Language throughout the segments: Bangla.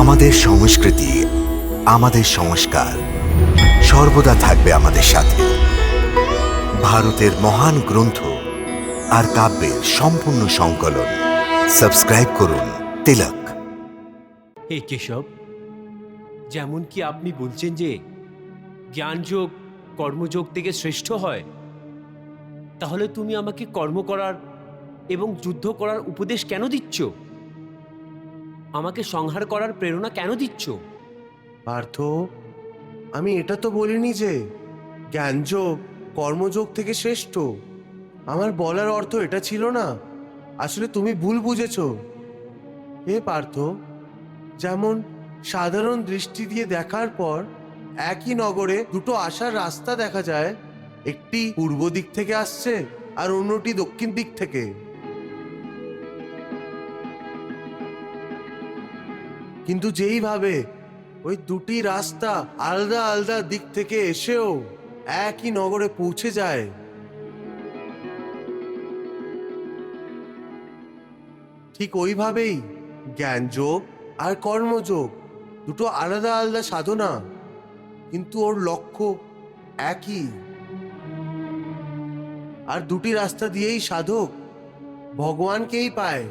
আমাদের সংস্কৃতি, আমাদের সংস্কার সর্বদা থাকবে আমাদের সাথে। ভারতের মহান গ্রন্থ আর কাব্যের সম্পূর্ণ সংকলন। সাবস্ক্রাইব করুন তিলক। হে কেশব, যেমন কি আপনি বলছেন যে জ্ঞানযোগ, কর্মযোগ থেকে শ্রেষ্ঠ হয়, তাহলে তুমি আমাকে কর্ম করার এবং যুদ্ধ করার উপদেশ কেন দিচ্ছ? আমাকে সংহার করার প্রেরণা কেন দিচ্ছ? পার্থ, আমি এটা তো বলিনি যে জ্ঞানযোগ কর্মযোগ থেকে শ্রেষ্ঠ। আমার বলার অর্থ এটা ছিল না। আসলে তুমি ভুল বুঝেছ। হে পার্থ, যেমন সাধারণ দৃষ্টি দিয়ে দেখার পর একই নগরে দুটো আসার রাস্তা দেখা যায়, একটি পূর্ব দিক থেকে আসছে আর অন্যটি দক্ষিণ দিক থেকে। কিন্তু যেইভাবে ওই দুটি রাস্তা আলাদা আলাদা দিক থেকে এসেও একই নগরে পৌঁছে যায়। ঠিক ওইভাবেই জ্ঞানযোগ আর কর্মযোগ দুটো আলাদা আলাদা সাধনা, কিন্তু ওর লক্ষ্য একই। আর দুটি রাস্তা দিয়েই সাধক ভগবানকেই পায়।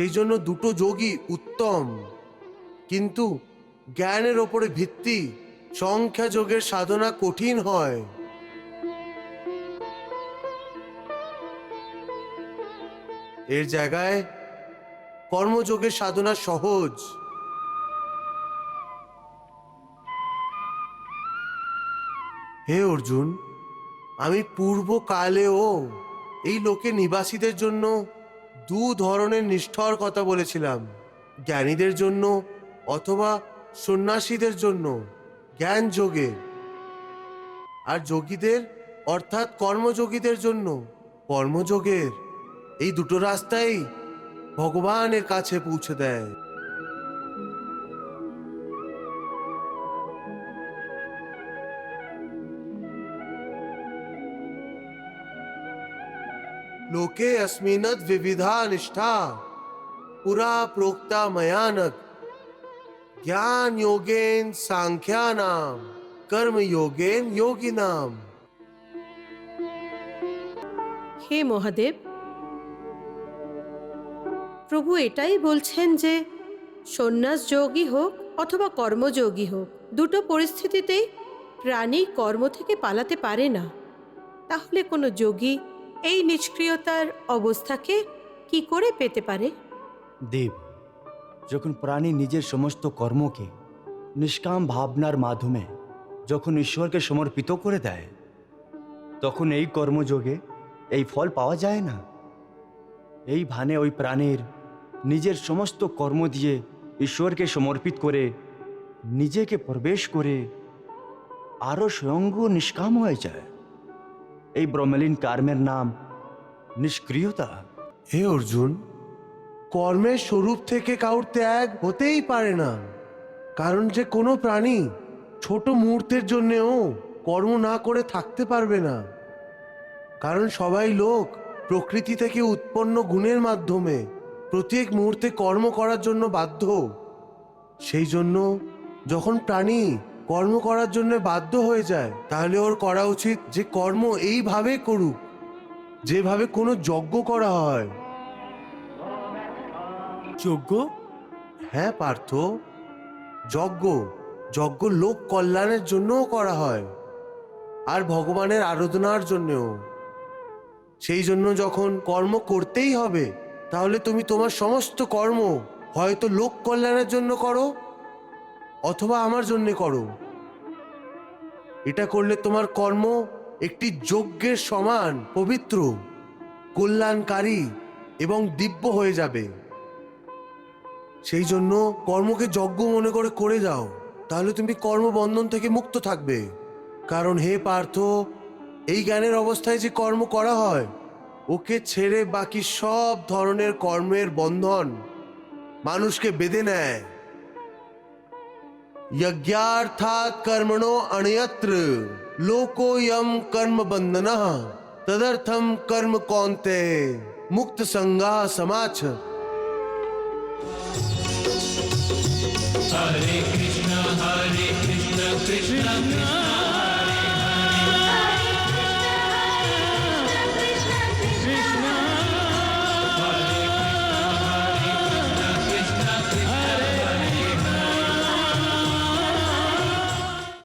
সেই জন্য দুটো যোগই উত্তম। কিন্তু জ্ঞানের ওপরে ভিত্তি সংখ্যা যোগের সাধনা কঠিন হয়। এর জায়গায় কর্মযোগের সাধনা সহজ। হে অর্জুন, আমি পূর্বকালেও এই লোকে নিবাসীদের জন্য দু ধরনের নিষ্ঠর কথা বলেছিলাম। জ্ঞানীদের জন্য অথবা সন্ন্যাসীদের জন্য। জ্ঞান যোগে আর যোগীদের, অর্থাৎ কর্মযোগীদের জন্য। কর্মযোগের। এই দুটো রাস্তাই ভগবানের কাছে পৌঁছে দেয়। लोके अस्मिनद विविधा निष्ठा पुरा प्रोक्ता मयानक ज्ञान योगेन सांख्यानाम कर्म योगेन योगिनाम হে মহাদেব প্রভু এটাই বলছেন যে সন্ন্যাস যোগী হোক অথবা কর্মযোগী হোক দুটো পরিস্থিতিতেই প্রাণী কর্ম থেকে পালাতে পারে না তাহলে কোনো যোগী এই নিষ্ক্রিয়তার অবস্থাকে কি করে পেতে পারে? দেব, যখন প্রাণী নিজের সমস্ত কর্মকে নিষ্কাম ভাবনার মাধ্যমে যখন ঈশ্বরকে সমর্পিত করে দেয়, তখন এই কর্মযোগে এই ফল পাওয়া যায় না। এই ভানে ওই প্রাণীর নিজের সমস্ত কর্ম দিয়ে ঈশ্বরকে সমর্পিত করে নিজেকে প্রবেশ করে আরও স্বয়ঙ্গ নিষ্কাম হয়ে যায়। এই ব্রমেলিন কর্মের নাম নিষ্ক্রিয়তা। হে অর্জুন, কর্মের স্বরূপ থেকে কাউর ত্যাগ হতেই পারে না। কারণ যে কোনো প্রাণী ছোট মুহূর্তের জন্যেও কর্ম না করে থাকতে পারবে না। কারণ সবাই লোক প্রকৃতি থেকে উৎপন্ন গুণের মাধ্যমে প্রত্যেক মুহূর্তে কর্ম করার জন্য বাধ্য। সেই জন্য যখন প্রাণী কর্ম করার জন্য বাধ্য হয়ে যায় তাহলে ওর করা উচিত যে কর্ম এইভাবে করুক যেভাবে কোনো যজ্ঞ করা হয়। যজ্ঞ? হ্যাঁ পার্থ। যজ্ঞ যজ্ঞ লোক কল্যাণের জন্যও করা হয় আর ভগবানের আরাধনার জন্যও। সেই জন্য যখন কর্ম করতেই হবে তাহলে তুমি তোমার সমস্ত কর্ম হয়তো লোক কল্যাণের জন্য করো অথবা আমার জন্যে করো। এটা করলে তোমার কর্ম একটি যজ্ঞের সমান, পবিত্র, কল্যাণকারী এবং দিব্য হয়ে যাবে। সেই জন্য কর্মকে যজ্ঞ মনে করে করে যাও, তাহলে তুমি কর্মবন্ধন থেকে মুক্ত থাকবে। কারণ হে পার্থ, এই জ্ঞানের অবস্থায় যে কর্ম করা হয়, ওকে ছেড়ে বাকি সব ধরনের কর্মের বন্ধন মানুষকে বেঁধে নেয়। यज्ञार्थात कर्मणो अण्यत्र लोकोयम कर्म बंधन तदर्थम कर्म कौनते। मुक्त संगा समाच। हरे कृष्ण हरे कृष्ण कृष्ण।